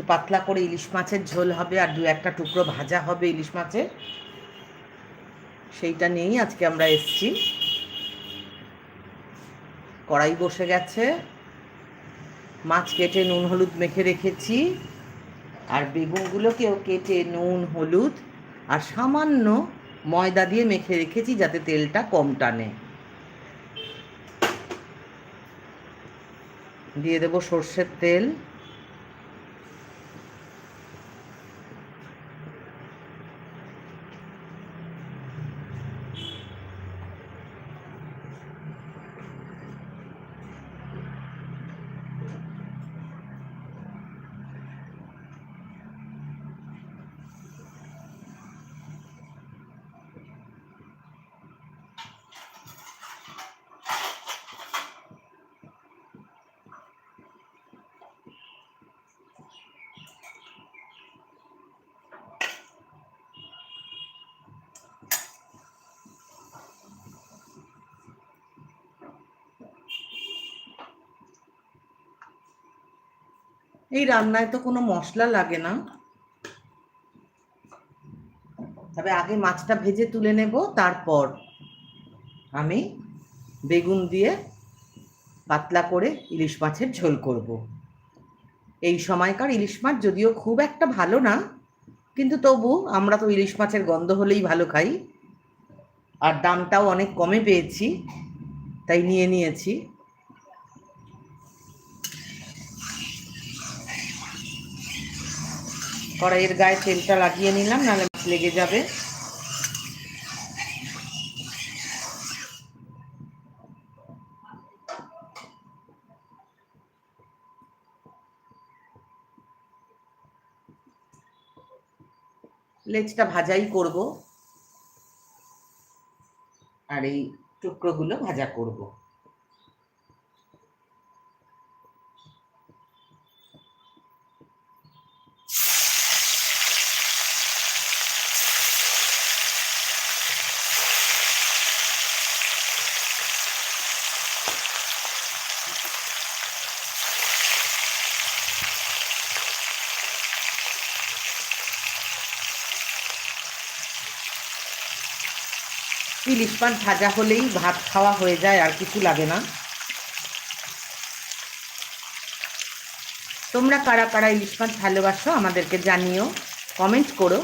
একটু পাতলা করে ইলিশ মাছের ঝোল হবে আর দু একটা টুকরো ভাজা হবে ইলিশ মাছের। সেইটা নিয়েই আজকে আমরা এসছি। কড়াই বসে গেছে। মাছ কেটে নুন, হলুদ মেখে রেখেছি। আর বেগুনগুলোকেও কেটে নুন, হলুদ আর সামান্য ময়দা দিয়ে মেখে রেখেছি যাতে তেলটা কম টানে। দিয়ে দেবো সর্ষের তেল। এই রান্নায় তো কোনো মশলা লাগে না। তবে আগে মাছটা ভেজে তুলে নেব, তারপর আমি বেগুন দিয়ে পাতলা করে ইলিশ মাছের ঝোল করব। এই সময়কার ইলিশ মাছ যদিও খুব একটা ভালো না, কিন্তু তবু আমরা তো ইলিশ মাছের গন্ধ হলেই ভালো খাই। আর দামটাও অনেক কমে পেয়েছি, তাই নিয়ে নিয়েছি। কড়াইয়ের গায়ে তেলটা লাগিয়ে নিলাম, নাহলে লেগে যাবে। লেজটা ভাজাই করব। আর এই টুকরোগুলো ভাজা করব। ইলিশ ভাজা হলেই ভাত খাওয়া হয়ে যায় আর কিছু লাগে না। তোমরা কারা কারা ইলিশ মাছ ভালোবাসো আমাদেরকে জানিও, কমেন্ট করো।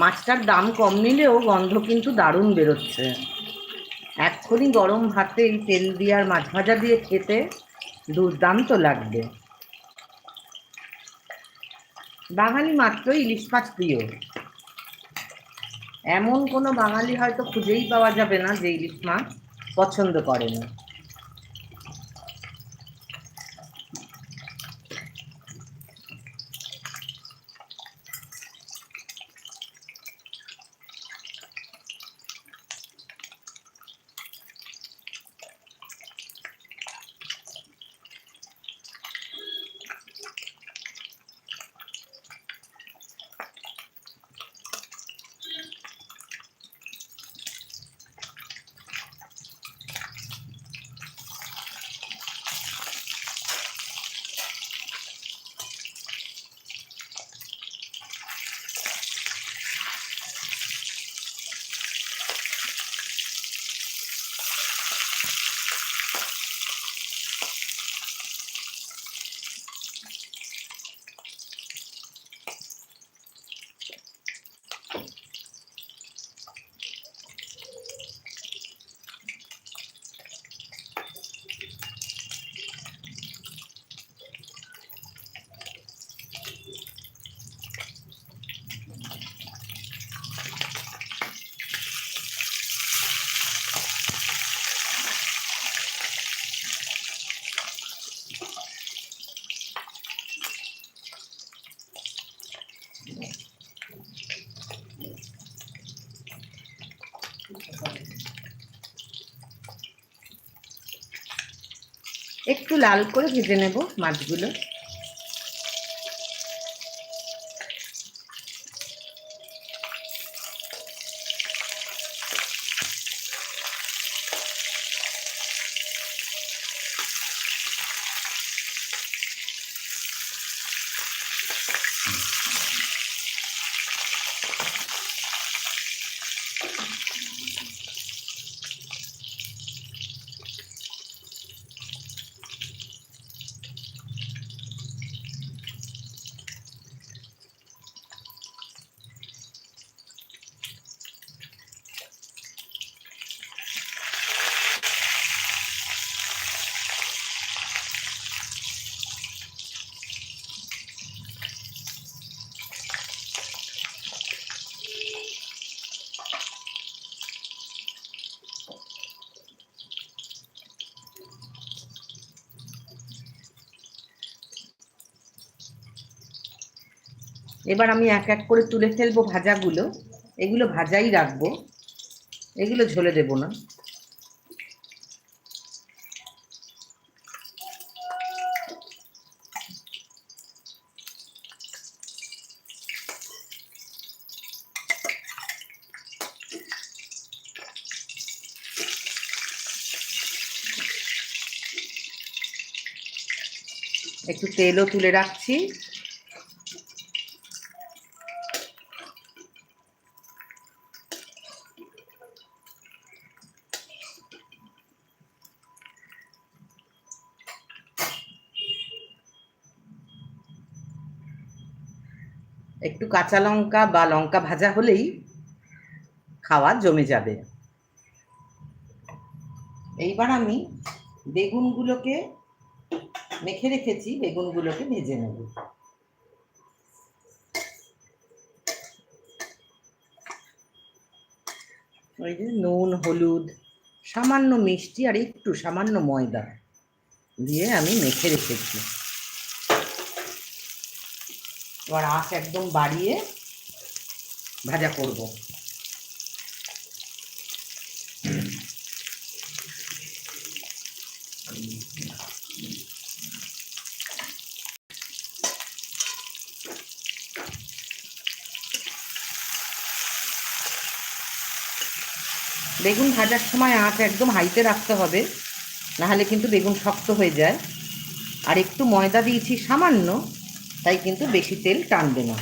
মাছটার দাম কম নিলেও গন্ধ কিন্তু দারুণ বেরোচ্ছে। এক্ষুনি গরম ভাতে এই তেল দিয়ে আর মাছ ভাজা দিয়ে খেতে দুর্দান্ত লাগবে। বাঙালি মাত্র ইলিশ মাছ প্রিয়। এমন কোনো বাঙালি হয়তো খুঁজেই পাওয়া যাবে না যে ইলিশ মাছ পছন্দ করে না একটু লাল করে ভেজে নেব মাছগুলো। এবার আমি এক এক করে তুলে ফেলব ভাজাগুলো। এগুলো ভাজাই রাখব। এগুলো ঝোলে দেবো না। একটু তেলও তুলে রাখছি একটু কাঁচা লঙ্কা বা লঙ্কা ভাজা হলেই খাওয়া জমে যাবে। এইবার আমি বেগুনগুলোকে মেখে রেখেছি, বেগুনগুলোকে ভেজে নেব। ওই যে নুন, হলুদ, সামান্য মিষ্টি আর একটু সামান্য ময়দা দিয়ে আমি মেখে রেখেছি। এবার আঁচ একদম বাড়িয়ে ভাজা করব। বেগুন ভাজার সময় আঁচ একদম হাইতে রাখতে হবে, নাহলে কিন্তু বেগুন শক্ত হয়ে যায়। আর একটু ময়দা দিয়েছি সামান্য তাই কিন্তু বেশি তেল টানবে না।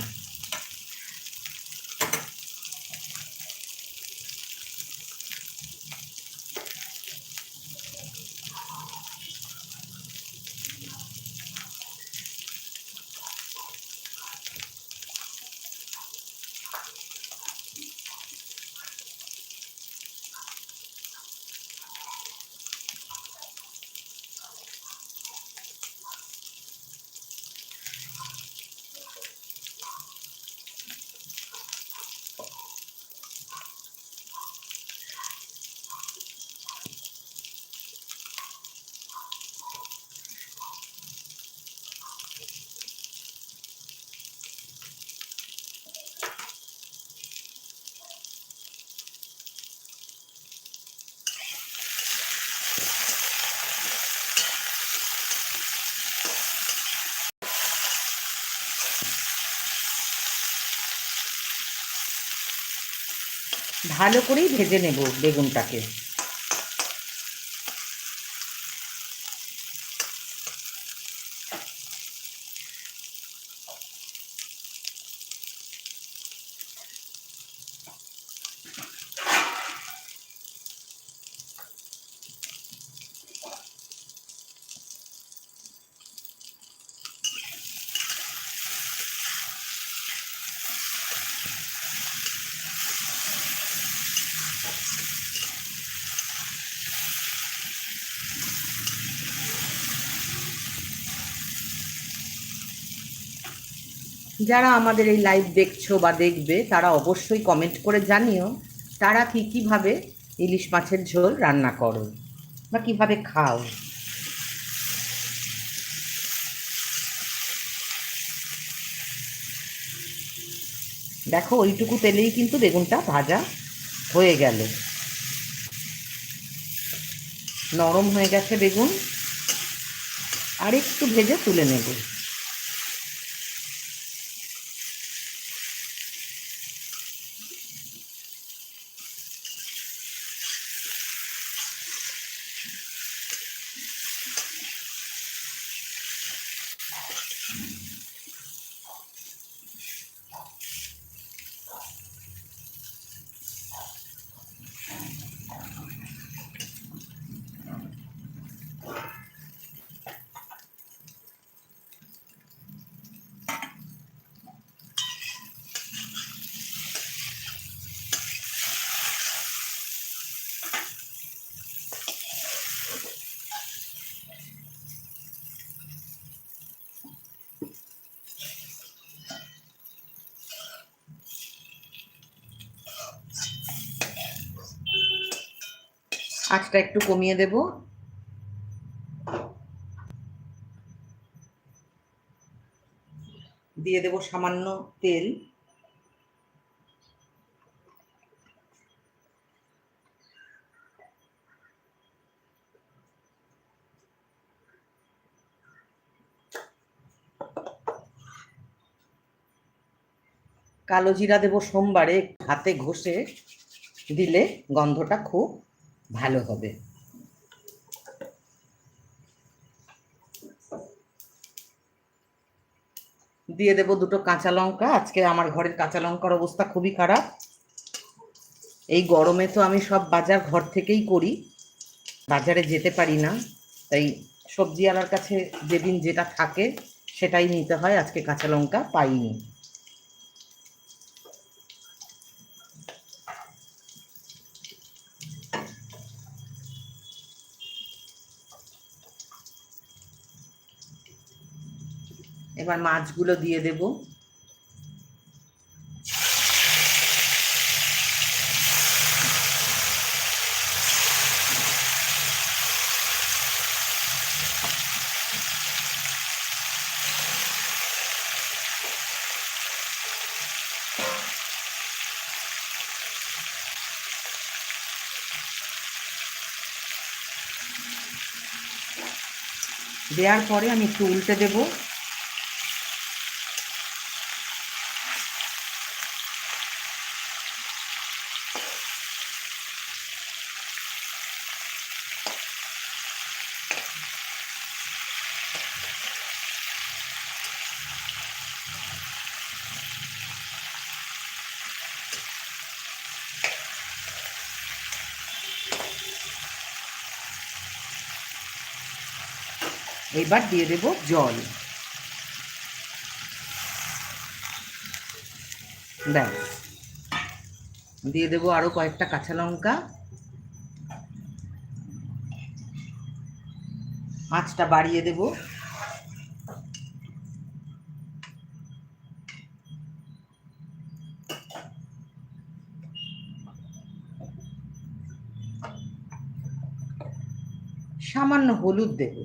ভালো করেই ভেজে নেব বেগুনটাকে। যারা আমাদের এই লাইভ দেখছ বা দেখবে, তারা অবশ্যই কমেন্ট করে জানিও তারা কী কীভাবে ইলিশ মাছের ঝোল রান্না করো বা কীভাবে খাও। দেখো, ওইটুকু তেলেই কিন্তু বেগুনটা ভাজা হয়ে গেল। নরম হয়ে গেছে বেগুন। আর একটু ভেজে তুলে নেব। আঁচটা একটু কমিয়ে দেব। দিয়ে দেব সামান্য তেল। কালো জিরা দেবো সোমবারে, হাতে ঘষে দিলে গন্ধটা খুব ভালো হবে। দিয়ে দেবো দুটো কাঁচা লঙ্কা। আজকে আমার ঘরের কাঁচা লঙ্কার অবস্থা খুবই খারাপ। এই গরমে তো আমি সব বাজার ঘর থেকেই করি। বাজারে যেতে পারি না। তাই সবজিওয়ালার কাছে যেদিন যেটা থাকে সেটাই নিতে হয়। আজকে কাঁচা লঙ্কা পাইনি। এবার মাছগুলো দিয়ে দেব। দেওয়ার পরে আমি একটু উল্টে দেবো। এবার দিয়ে দেব জল। ব্যাস। দিয়ে দেবো আরও কয়েকটা কাঁচা লঙ্কা। আঁচটা বাড়িয়ে দেব। সামান্য হলুদ দেবো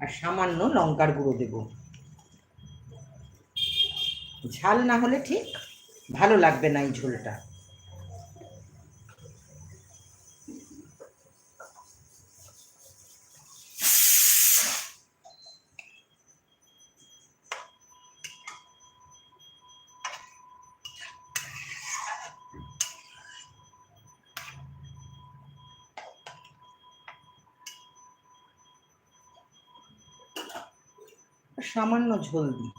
আর সামান্য লঙ্কার গুঁড়ো দেব। ঝাল না হলে ঠিক ভালো লাগবে না এই ঝোলটা। সামান্য ঝোল দিই।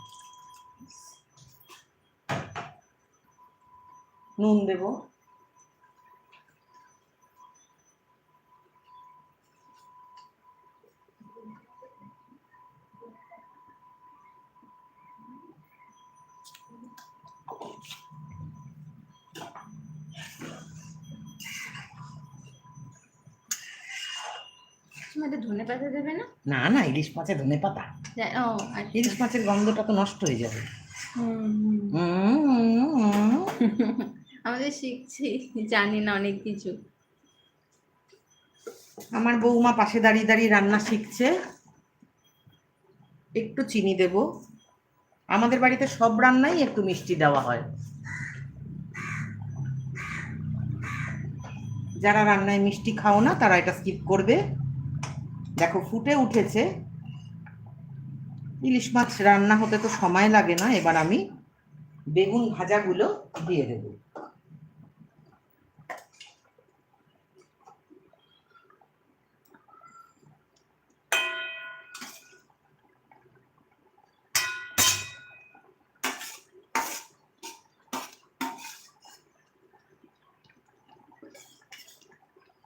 নুন দেব। ধনে পাতা দেবে না? না না ইলিশ মাছে ধনে পাতা ও আচ্ছা। ইলিশ মাছের গন্ধটা তো নষ্ট হয়ে যাবে। আমাদের শিখছি জানি না অনেক কিছু। আমার বৌমা পাশে দাঁড়িয়ে দাঁড়িয়ে রান্না শিখছে। একটু চিনি দেব। আমাদের বাড়িতে সব রান্নাই একটু মিষ্টি দেওয়া হয়। যারা রান্নায় মিষ্টি খাও না তারা এটা স্কিপ করবে। দেখো ফুটে উঠেছে। ইলিশ মাছ রান্না হতে তো সময় লাগে না, এবার আমি বেগুন ভাজাগুলো দিয়ে দেব।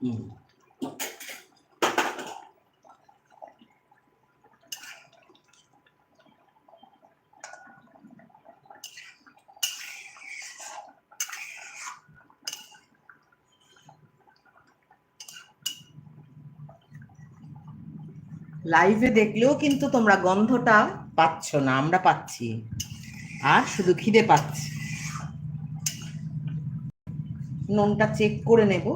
হুম। লাইভে দেখলেও কিন্তু তোমরা গন্ধটা পাচ্ছ না, আমরা পাচ্ছি। আর শুধু খিদে পাচ্ছি। নুনটা চেক করে নেব।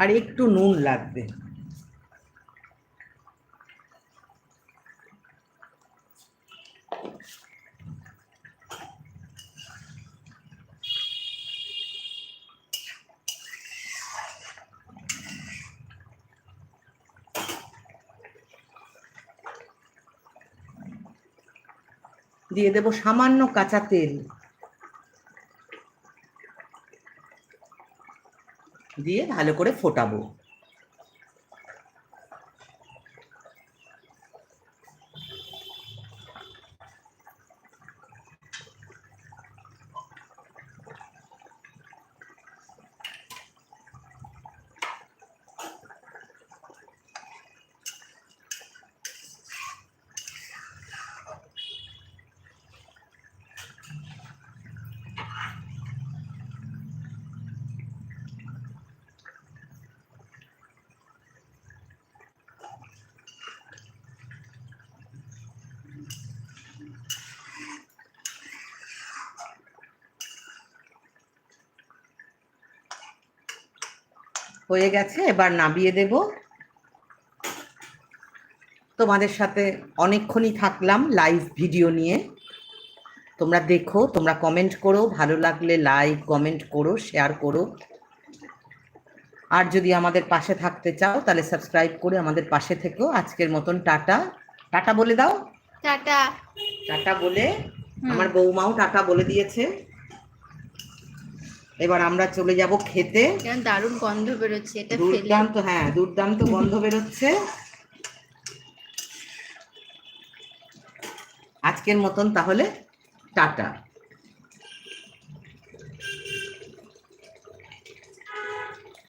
আর একটু নুন লাগবে। দিয়ে দেব সামান্য কাঁচা তেল। দিয়ে ভালো করে ফোটাবো। হয়ে গেছে এবার নাবিয়ে দেব। তোমাদের সাথে অনেকক্ষণই থাকলাম লাইভ ভিডিও নিয়ে। তোমরা দেখো তোমরা কমেন্ট করো ভালো লাগলে লাইক কমেন্ট করো শেয়ার করো। আর যদি আমাদের পাশে থাকতে চাও তাহলে সাবস্ক্রাইব করে আমাদের পাশে থেকো। আজকের মতন টাটা। টাটা বলে দাও। টাটা। টাটা বলে। আমার বৌমাও টাটা বলে দিয়েছে। এবার আমরা চলে যাব খেতে। দারুণ গন্ধ বেরোচ্ছে এটা দুর্দান্ত হ্যাঁ দুর্দান্ত গন্ধ বেরোচ্ছে। আজকের মতন তাহলে টাটা।